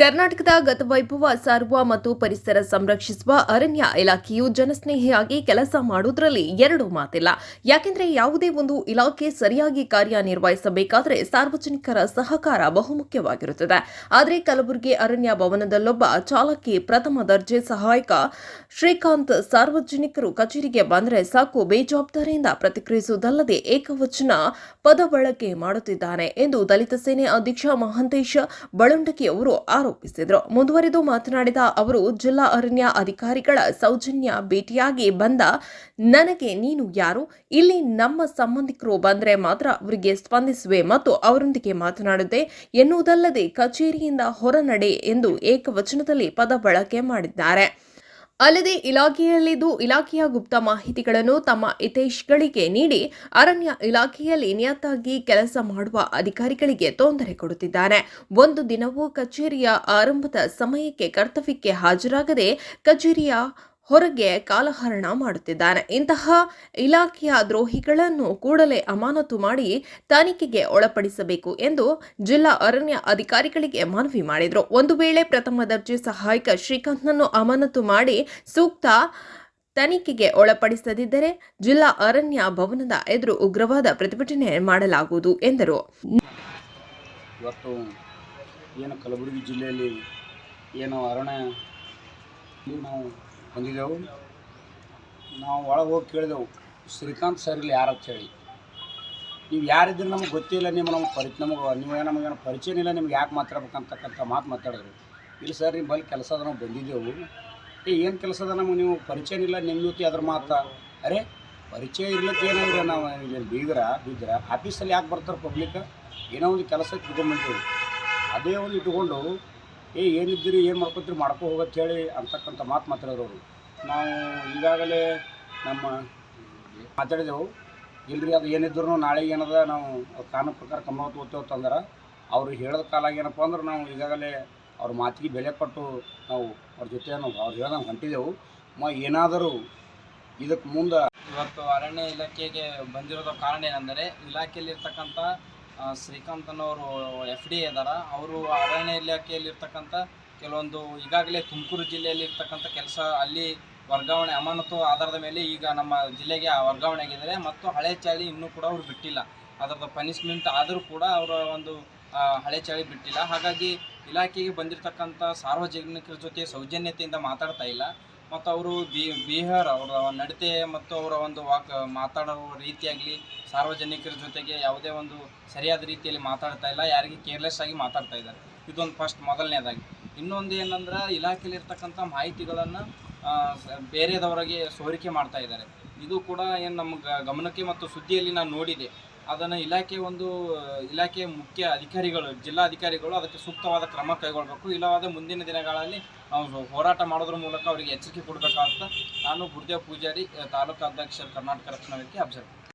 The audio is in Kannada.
ಕರ್ನಾಟಕದ ಗತವೈಭವ ಸಾರುವ ಮತ್ತು ಪರಿಸರ ಸಂರಕ್ಷಿಸುವ ಅರಣ್ಯ ಇಲಾಖೆಯು ಜನಸ್ನೇಹಿಯಾಗಿ ಕೆಲಸ ಮಾಡುವುದರಲ್ಲಿ ಎರಡು ಮಾತಿಲ್ಲ. ಯಾಕೆಂದರೆ ಯಾವುದೇ ಒಂದು ಇಲಾಖೆ ಸರಿಯಾಗಿ ಕಾರ್ಯನಿರ್ವಹಿಸಬೇಕಾದರೆ ಸಾರ್ವಜನಿಕರ ಸಹಕಾರ ಬಹುಮುಖ್ಯವಾಗಿರುತ್ತದೆ. ಆದರೆ ಕಲಬುರಗಿ ಅರಣ್ಯ ಭವನದಲ್ಲೊಬ್ಬ ಚಾಲಕಿ ಪ್ರಥಮ ದರ್ಜೆ ಸಹಾಯಕ ಶ್ರೀಕಾಂತ್ ಸಾರ್ವಜನಿಕರು ಕಚೇರಿಗೆ ಬಂದರೆ ಸಾಕು ಬೇಜವಾಬ್ದಾರಿಯಿಂದ ಪ್ರತಿಕ್ರಿಯಿಸುವುದಲ್ಲದೆ ಏಕವಚನ ಪದ ಬಳಕೆ ಮಾಡುತ್ತಿದ್ದಾನೆ ಎಂದು ದಲಿತ ಸೇನೆ ಅಧ್ಯಕ್ಷ ಮಹಾಂತೇಶ ಬಳುಂಡಕಿ ಅವರು ಆರೋಪಿಸಿದರು. ಮುಂದುವರೆದು ಮಾತನಾಡಿದ ಅವರು, ಜಿಲ್ಲಾ ಅರಣ್ಯ ಅಧಿಕಾರಿಗಳ ಸೌಜನ್ಯ ಭೇಟಿಯಾಗಿ ಬಂದ ನನಗೆ ನೀನು ಯಾರು? ಇಲ್ಲಿ ನಮ್ಮ ಸಂಬಂಧಿಕರು ಬಂದರೆ ಮಾತ್ರ ಅವರಿಗೆ ಸ್ಪಂದಿಸುವೆ ಮತ್ತು ಅವರೊಂದಿಗೆ ಮಾತನಾಡುತ್ತೆ ಎನ್ನುವುದಲ್ಲದೆ ಕಚೇರಿಯಿಂದ ಹೊರನಡೆ ಎಂದು ಏಕವಚನದಲ್ಲಿ ಪದ ಬಳಕೆ ಮಾಡಿದ್ದಾರೆ. ಅಲ್ಲದೆ ಇಲಾಖೆಯಲ್ಲಿದ್ದು ಇಲಾಖೆಯ ಗುಪ್ತ ಮಾಹಿತಿಗಳನ್ನು ತಮ್ಮ ಹಿತೈಷಿಗಳಿಗೆ ನೀಡಿ ಅರಣ್ಯ ಇಲಾಖೆಯಲ್ಲಿ ನಿಯತ್ತಾಗಿ ಕೆಲಸ ಮಾಡುವ ಅಧಿಕಾರಿಗಳಿಗೆ ತೊಂದರೆ ಕೊಡುತ್ತಿದ್ದಾನೆ ಒಂದು ದಿನವೂ ಕಚೇರಿಯ ಆರಂಭದ ಸಮಯಕ್ಕೆ ಕರ್ತವ್ಯಕ್ಕೆ ಹಾಜರಾಗದೆ ಕಚೇರಿಯ ಹೊರಗೆ ಕಾಲಹರಣ ಮಾಡುತ್ತಿದ್ದಾನೆ. ಇಂತಹ ಇಲಾಖೆಯ ದ್ರೋಹಿಗಳನ್ನು ಕೂಡಲೇ ಅಮಾನತು ಮಾಡಿ ತನಿಖೆಗೆ ಒಳಪಡಿಸಬೇಕು ಎಂದು ಜಿಲ್ಲಾ ಅರಣ್ಯ ಅಧಿಕಾರಿಗಳಿಗೆ ಮನವಿ ಮಾಡಿದರು. ಒಂದು ವೇಳೆ ಪ್ರಥಮ ದರ್ಜೆ ಸಹಾಯಕ ಶ್ರೀಕಾಂತ್ನನ್ನು ಅಮಾನತು ಮಾಡಿ ಸೂಕ್ತ ತನಿಖೆಗೆ ಒಳಪಡಿಸದಿದ್ದರೆ ಜಿಲ್ಲಾ ಅರಣ್ಯ ಭವನದ ಎದುರು ಉಗ್ರವಾದ ಪ್ರತಿಭಟನೆ ಮಾಡಲಾಗುವುದು ಎಂದರು. ಏನು ಕಲಬುರಗಿ ಜಿಲ್ಲೆಯಲ್ಲಿ ಏನು ಅರಣ್ಯ ನಾವು ಬಂದಿದ್ದೆವು ನಾವು ಒಳಗೆ ಹೋಗಿ ಕೇಳಿದೆವು, ಶ್ರೀಕಾಂತ್ ಸರ್ ಇಲ್ಲಿ ಯಾರು ಹೇಳಿ. ನೀವು ಯಾರಿದ್ರೆ ನಮಗೆ ಗೊತ್ತಿಲ್ಲ, ನಿಮ್ಮ ನಮಗೆ ಪರಿ, ನಮಗೆ ನೀವು ನಮಗೇನು ಪರಿಚಯ ಇಲ್ಲ, ನಿಮ್ಗೆ ಯಾಕೆ ಮಾತಾಡ್ಬೇಕಂತಕ್ಕಂಥ ಮಾತು ಮಾತಾಡಿದ್ರು ಇಲ್ಲಿ ಸರ್ ನಿಮ್ಮ ಬಳಿ ಕೆಲಸ ಅದ, ನಾವು ಬಂದಿದ್ದೆವು. ಏ, ಏನು ಕೆಲಸ ಅದ, ನಮಗೆ ನೀವು ಪರಿಚಯ ಇಲ್ಲ ನಿಮ್ಮ ಜೊತೆ ಅದ್ರ ಮಾತಾ. ಅರೆ, ಪರಿಚಯ ಇರ್ಲಿಕ್ಕೆ ಏನಾಗಿದೆ ನಾವು ಇಲ್ಲಿ ಬೀದ್ರ? ಬಿದ್ರ ಆಫೀಸಲ್ಲಿ ಯಾಕೆ ಬರ್ತಾರೆ ಪಬ್ಲಿಕ್ ಏನೋ ಒಂದು ಕೆಲಸಕ್ಕೆ ಇಟ್ಕೊಂಡ್ಬಂದಿವಿ ಅದೇ ಒಂದು ಇಟ್ಕೊಂಡು ಏ, ಏನಿದ್ದೀರಿ, ಏನು ಮಾಡ್ಕೊತೀರಿ, ಮಾಡ್ಕೊ ಹೋಗತ್ತೆ ಹೇಳಿ ಅಂತಕ್ಕಂಥ ಮಾತು ಮಾತಾಡಿದ್ರು ಅವರು. ನಾವು ಈಗಾಗಲೇ ನಮ್ಮ ಮಾತಾಡಿದೆವು. ಇಲ್ರಿ, ಅದು ಏನಿದ್ರು ನಾಳೆ ಏನದ, ನಾವು ಕಾನೂನು ಪ್ರಕಾರ ಕಮ್ಮ ತಗೋತೇವೆ ಅಂತಂದ್ರೆ, ಅವ್ರು ಹೇಳಿದ ಕಾಲಾಗ ಏನಪ್ಪ ಅಂದ್ರೆ, ನಾವು ಈಗಾಗಲೇ ಅವ್ರ ಮಾತಿಗೆ ಬೆಲೆ ಕೊಟ್ಟು ನಾವು ಅವ್ರ ಜೊತೆ ನಾವು, ಅವ್ರು ಹೇಳ್ದಂಗೆ ಹೊಂಟಿದೆವು. ಮ, ಏನಾದರೂ ಇದಕ್ಕೆ ಮುಂದೆ ಇವತ್ತು ಅರಣ್ಯ ಇಲಾಖೆಗೆ ಬಂದಿರೋದ ಕಾರಣ ಏನೆಂದರೆ, ಇಲಾಖೆಯಲ್ಲಿರ್ತಕ್ಕಂಥ ಆ, ಶ್ರೀಕಾಂತನವರು ಎಫ್ ಡಿ ಇದ್ದಾರೆ ಅವರು ಅರಣ್ಯ ಇಲಾಖೆಯಲ್ಲಿರ್ತಕ್ಕಂಥ ಕೆಲವೊಂದು ಈಗಾಗಲೇ ತುಮಕೂರು ಜಿಲ್ಲೆಯಲ್ಲಿ ಇರ್ತಕ್ಕಂಥ ಕೆಲಸ ಅಲ್ಲಿ ವರ್ಗಾವಣೆ ಅಮಾನತು ಆಧಾರದ ಮೇಲೆ ಈಗ ನಮ್ಮ ಜಿಲ್ಲೆಗೆ ಆ ವರ್ಗಾವಣೆ ಆಗಿದ್ದಾರೆ ಮತ್ತು ಹಳೆ ಚಾಳಿ ಇನ್ನೂ ಕೂಡ ಅವರು ಬಿಟ್ಟಿಲ್ಲ. ಅದರದ ಪನಿಷ್ಮೆಂಟ್ ಆದರೂ ಕೂಡ ಅವರ ಒಂದು ಹಳೆ ಚಾಳಿ ಬಿಟ್ಟಿಲ್ಲ. ಹಾಗಾಗಿ ಇಲಾಖೆಗೆ ಬಂದಿರತಕ್ಕಂಥ ಸಾರ್ವಜನಿಕರ ಜೊತೆ ಸೌಜನ್ಯತೆಯಿಂದ ಮಾತಾಡ್ತಾ ಇಲ್ಲ. ಮತ್ತು ಅವರು ಬಿ, ಬಿಹಾರ್ ಅವರ ನಡತೆ ಮತ್ತು ಅವರ ಒಂದು ವಾಕ್, ಮಾತಾಡೋ ರೀತಿಯಾಗಲಿ ಸಾರ್ವಜನಿಕರ ಜೊತೆಗೆ ಯಾವುದೇ ಒಂದು ಸರಿಯಾದ ರೀತಿಯಲ್ಲಿ ಮಾತಾಡ್ತಾ ಇಲ್ಲ. ಯಾರಿಗೆ ಕೇರ್ಲೆಸ್ ಆಗಿ ಮಾತಾಡ್ತಾ ಇದ್ದಾರೆ. ಇದೊಂದು ಫಸ್ಟ್ ಮೊದಲನೇದಾಗಿ. ಇನ್ನೊಂದು ಏನಂದ್ರೆ ಇಲಾಖೆಯಲ್ಲಿರ್ತಕ್ಕಂಥ ಮಾಹಿತಿಗಳನ್ನು ಬೇರೆದವರಿಗೆ ಸೋರಿಕೆ ಮಾಡ್ತಾ ಇದ್ದಾರೆ. ಇದು ಕೂಡ ಏನು ನಮ್ಮ ಗಮನಕ್ಕೆ ಮತ್ತು ಸುದ್ದಿಯಲ್ಲಿ ನಾನು ನೋಡಿದೆ. ಅದನ್ನು ಇಲಾಖೆ ಒಂದು, ಇಲಾಖೆಯ ಮುಖ್ಯ ಅಧಿಕಾರಿಗಳು ಜಿಲ್ಲಾಧಿಕಾರಿಗಳು ಅದಕ್ಕೆ ಸೂಕ್ತವಾದ ಕ್ರಮ ಕೈಗೊಳ್ಳಬೇಕು ಇಲ್ಲವಾದ ಮುಂದಿನ ದಿನಗಳಲ್ಲಿ ನಾವು ಹೋರಾಟ ಮಾಡೋದ್ರ ಮೂಲಕ ಅವರಿಗೆ ಎಚ್ಚರಿಕೆ ಕೊಡಬೇಕಾಗ್ತದೆ. ನಾನು ಗುರುದೇವ್ ಪೂಜಾರಿ ತಾಲೂಕು ಅಧ್ಯಕ್ಷರು ಕರ್ನಾಟಕ ರಕ್ಷಣಾ ವೇದಿಕೆ ಅಬ್ಸರ್ವ್